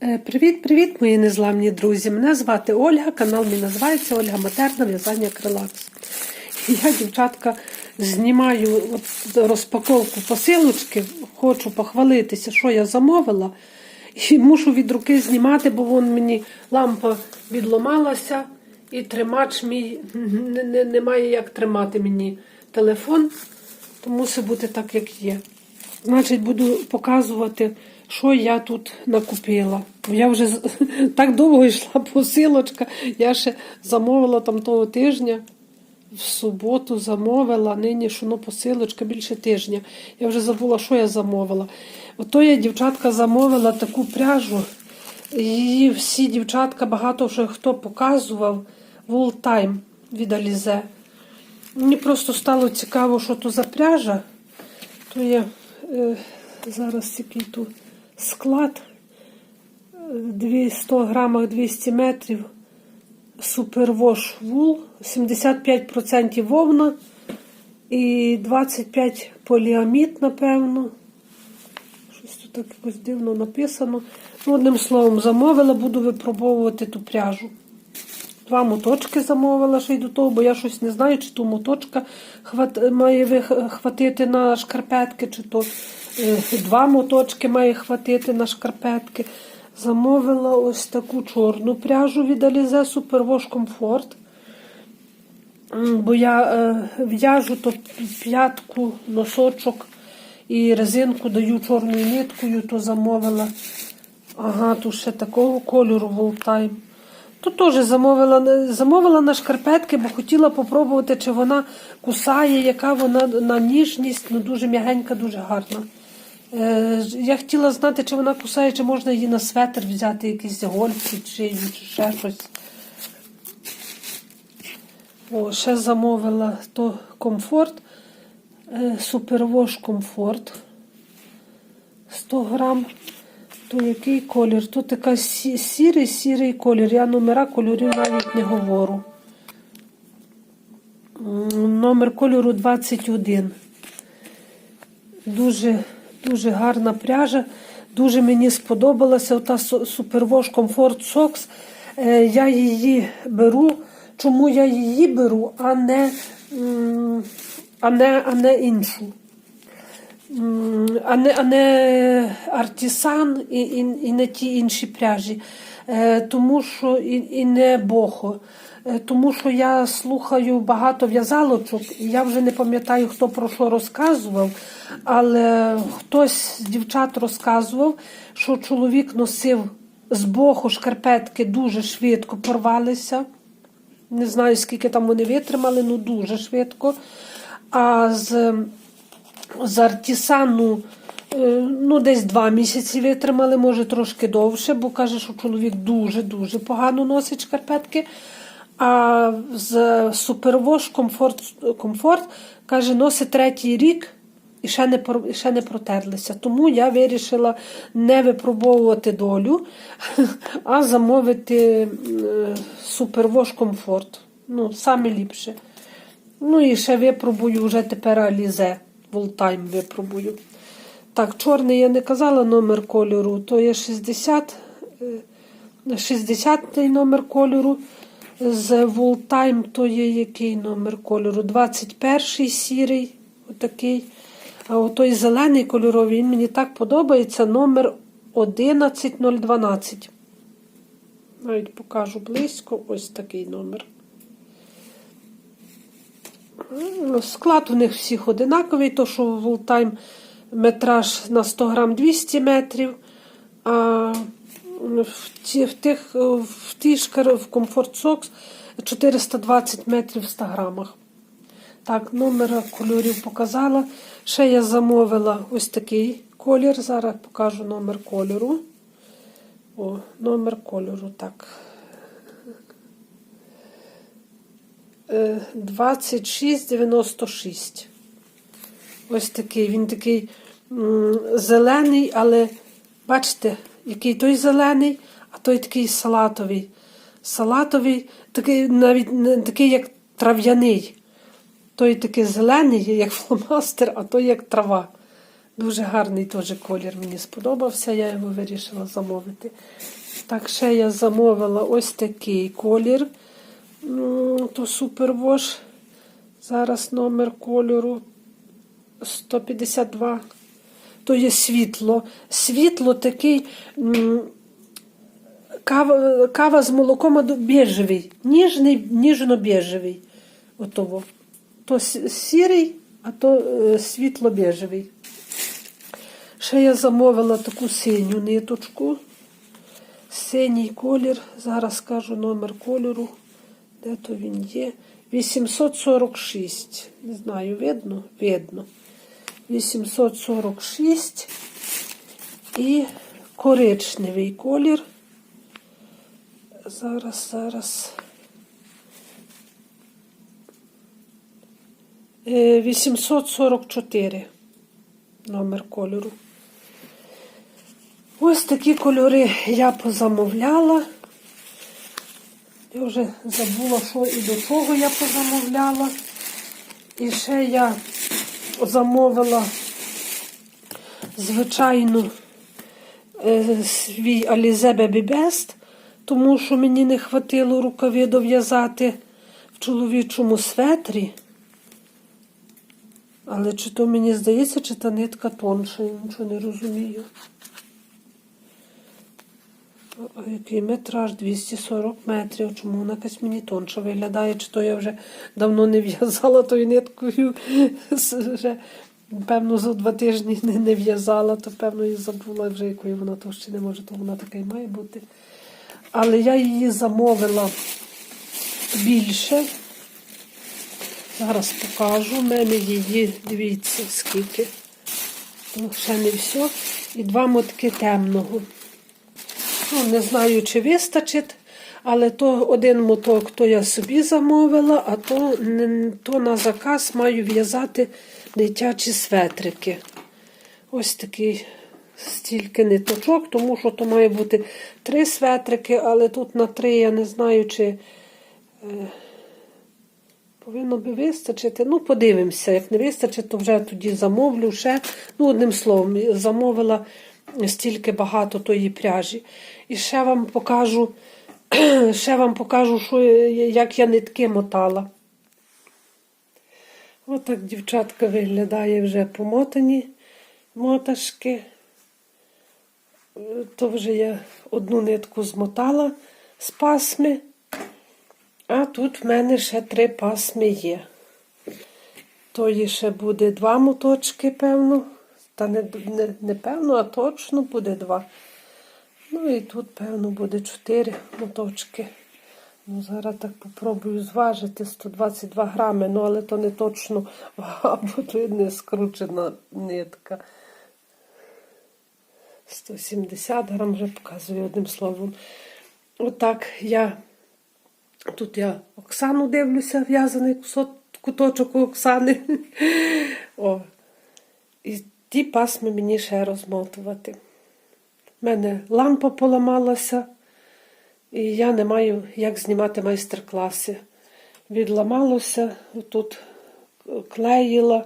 Привіт-привіт, мої незламні друзі! Мене звати Ольга, канал мій називається Ольга Матерна В'язання Крилакс. Я, дівчатка, знімаю розпаковку посилочки, хочу похвалитися, що я замовила. І мушу від руки знімати, бо вон мені лампа відломалася, і тримач мій не, немає як тримати мені телефон, то мусить бути так, як є. Значить, буду показувати, що я тут накупила. Я вже так довго йшла посилочка. Я ще замовила там того тижня. В суботу замовила, нині ну, посилочка більше тижня. Я вже забула, що я замовила. Ото я, дівчатка, замовила таку пряжу. Її всі дівчатка, багато вже хто показував. Wool Time від Alize. Мені просто стало цікаво, що то за пряжа. То я е, зараз який тут склад. Е, 100 грамах 200 метрів. Супервош вул, 75% вовна і 25 поліамід, напевно. Щось тут так якось дивно написано. Ну, одним словом, замовила, буду випробовувати ту пряжу. Два моточки замовила ще й до того, бо я щось не знаю, чи ту моточка хват... має вих- хватити на шкарпетки, чи то два моточки має хватити на шкарпетки. Замовила ось таку чорну пряжу від Alize Superwash Comfort. Бо я е, в'яжу то п'ятку, носочок і резинку даю чорною ниткою, то замовила. Ага, тут ще такого кольору Волтайм. Тут теж замовила, замовила на шкарпетки, бо хотіла попробувати, чи вона кусає, яка вона на ніжність, ну дуже м'ягенька, дуже гарна. Е, я хотіла знати, чи вона кусає, чи можна її на светр взяти, якісь гольфи, чи, ще щось. О, ще замовила то комфорт. Е, Супервош комфорт. 100 грам. То який колір? Тут така сірий, сірий колір. Я номера кольорів навіть не говорю. Номер кольору 21. Дуже, дуже гарна пряжа. Дуже мені сподобалася ота Superwash Comfort Socks. Я її беру. Чому я її беру, а не, а не, а не іншу? А не, а не артісан і, і, і не ті інші пряжі, е, тому що і, і не бохо. Е, Тому що я слухаю багато в'язалочок, і я вже не пам'ятаю, хто про що розказував, але хтось з дівчат розказував, що чоловік носив з боху шкарпетки дуже швидко порвалися. Не знаю, скільки там вони витримали, ну дуже швидко. А з з Артісану е, ну, десь два місяці витримали, може трошки довше, бо каже, що чоловік дуже-дуже погано носить шкарпетки. А з Superwash Comfort, Comfort каже, носить третій рік і ще не, ще не протерлися. Тому я вирішила не випробовувати долю, а замовити е, Superwash Comfort. Ну, саме ліпше. Ну і ще випробую вже тепер Alize. Волтайм випробую. Так, чорний я не казала номер кольору, то є 60, е, 60 номер кольору. З Волтайм то є який номер кольору? 21 сірий, отакий. А отой зелений кольоровий, він мені так подобається, номер 11012. Навіть покажу близько, ось такий номер. Ну, Склад у них всіх одинаковий, то що Волтайм метраж на 100 грам 200 метрів, а в, в, тих, в тій шкар, в Comfort Socks 420 метрів в 100 грамах. Так, номер кольорів показала. Ще я замовила ось такий колір. Зараз покажу номер кольору. О, номер кольору, так. Е, 2696. Ось такий. Він такий зелений, але бачите, який той зелений, а той такий салатовий. Салатовий, такий навіть такий, як трав'яний. Той такий зелений, як фломастер, а той як трава. Дуже гарний теж колір мені сподобався, я його вирішила замовити. Так, ще я замовила ось такий колір. Ну, То супервош. Зараз номер кольору 152. То є світло. Світло такий. Кава, кава з молоком біжевий, ніжний, ніжно-біжевий. Отого. То сірий, а то е, світло-біжевий. Ще я замовила таку синю ниточку. Синій колір. Зараз скажу номер кольору. Де то він є? 846. Не знаю, видно? Видно. 846 і коричневий колір. Зараз, зараз. Е, 844 номер кольору. Ось такі кольори я позамовляла. Я вже забула, що і до чого я позамовляла. І ще я замовила звичайну е, свій Alize Baby Best, тому що мені не хватило рукави дов'язати в чоловічому светрі. Але чи то мені здається, чи та нитка тонша, я нічого не розумію. Який метраж 240 метрів. Чому вона якась мені тонша виглядає? Чи то я вже давно не в'язала тою ниткою? Вже, певно, за два тижні не, не в'язала, то певно і забула вже, якою вона товщини може, то вона така і має бути. Але я її замовила більше. Зараз покажу. У мене її, дивіться, скільки. Ще не все. І два мотки темного. Ну, не знаю, чи вистачить, але то один моток то я собі замовила, а то, то на заказ маю в'язати дитячі светрики. Ось такий стільки ниточок, тому що то має бути три светрики, але тут на три я не знаю, чи е, повинно би вистачити. Ну, подивимося. Як не вистачить, то вже тоді замовлю ще. Ну, одним словом, замовила стільки багато тої пряжі. І ще вам покажу, ще вам покажу, що, як я нитки мотала. Отак дівчатка виглядає вже помотані моташки. То вже я одну нитку змотала з пасми, а тут в мене ще три пасми є. Тої ще буде два моточки, певно. Та не, не, не певно, а точно буде два. Ну і тут, певно, буде чотири моточки. Ну, зараз так попробую зважити 122 грами, ну але то не точно, або то не скручена нитка. 170 грам вже показую одним словом. Отак я тут я Оксану дивлюся, в'язаний куточок у Оксани. О. І ті пасми мені ще розмотувати. У мене лампа поламалася, і я не маю як знімати майстер-класи. Відламалося, тут клеїла,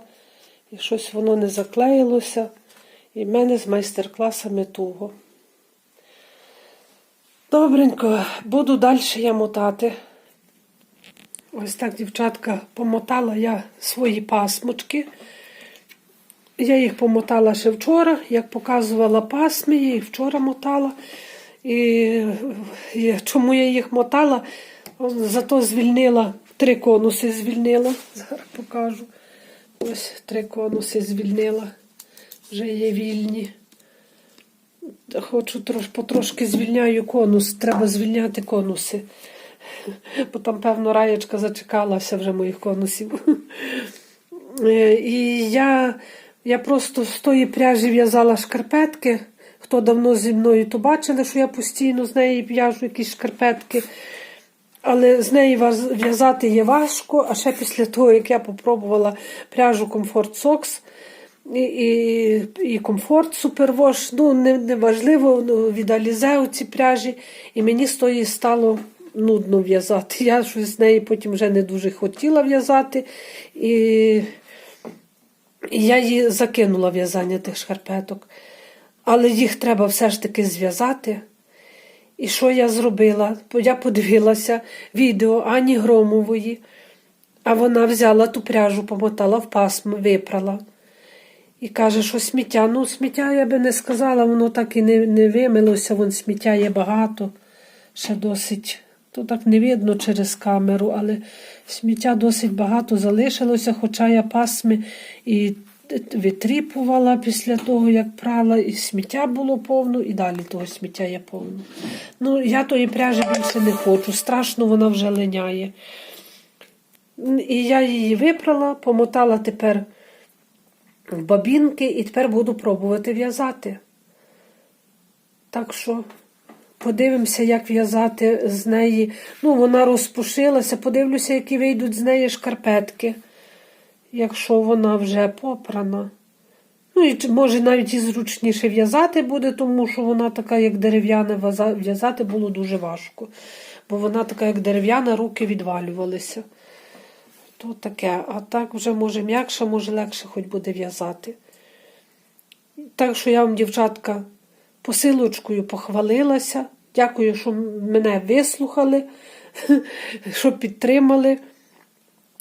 і щось воно не заклеїлося. І в мене з майстер-класами туго. Добренько, буду далі я мотати. Ось так, дівчатка, помотала я свої пасмочки. Я їх помотала ще вчора, як показувала пасми, я їх вчора мотала. І, чому я їх мотала? Зато звільнила три конуси звільнила. Зараз покажу. Ось три конуси звільнила. Вже є вільні. Хочу трош, потрошки звільняю конус. Треба звільняти конуси. Бо там, певно, раєчка зачекалася вже моїх конусів. Е, І я, я просто з тої пряжі в'язала шкарпетки. Хто давно зі мною, то бачили, що я постійно з неї в'яжу якісь шкарпетки. Але з неї в'язати є важко, а ще після того, як я попробувала пряжу Comfort Socks і, і, і Comfort Superwash, ну не, не ну, від Alize ці пряжі, і мені з тої стало нудно в'язати. Я щось з неї потім вже не дуже хотіла в'язати. І І я її закинула в'язання тих шкарпеток. Але їх треба все ж таки зв'язати. І що я зробила? Я подивилася відео Ані Громової, а вона взяла ту пряжу, помотала в пасм, випрала. І каже, що сміття. Ну, сміття я би не сказала, воно так і не, не вимилося, вон сміття є багато, ще досить. То так не видно через камеру, але сміття досить багато залишилося, хоча я пасми і витріпувала після того, як прала, і сміття було повно, і далі того сміття є повно. Ну, я тої пряжі більше не хочу. Страшно вона вже линяє. І я її випрала, помотала тепер в бабінки і тепер буду пробувати в'язати. Так що подивимося, як в'язати з неї. Ну, вона розпушилася, подивлюся, які вийдуть з неї шкарпетки, якщо вона вже попрана. Ну, і може навіть і зручніше в'язати буде, тому що вона така, як дерев'яна, в'язати було дуже важко. Бо вона така, як дерев'яна, руки відвалювалися. То таке, а так вже може м'якше, може легше хоч буде в'язати. Так що я вам, дівчатка, посилочкою похвалилася. Дякую, що мене вислухали, що підтримали.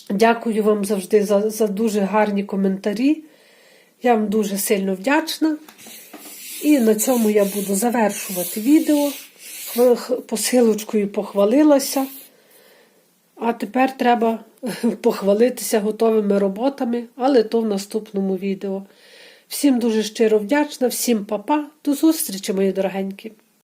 Дякую вам завжди за, за дуже гарні коментарі. Я вам дуже сильно вдячна. І на цьому я буду завершувати відео. Посилочкою похвалилася. А тепер треба похвалитися готовими роботами, але то в наступному відео. Всім дуже щиро вдячна, всім па-па. До зустрічі, мої дорогенькі!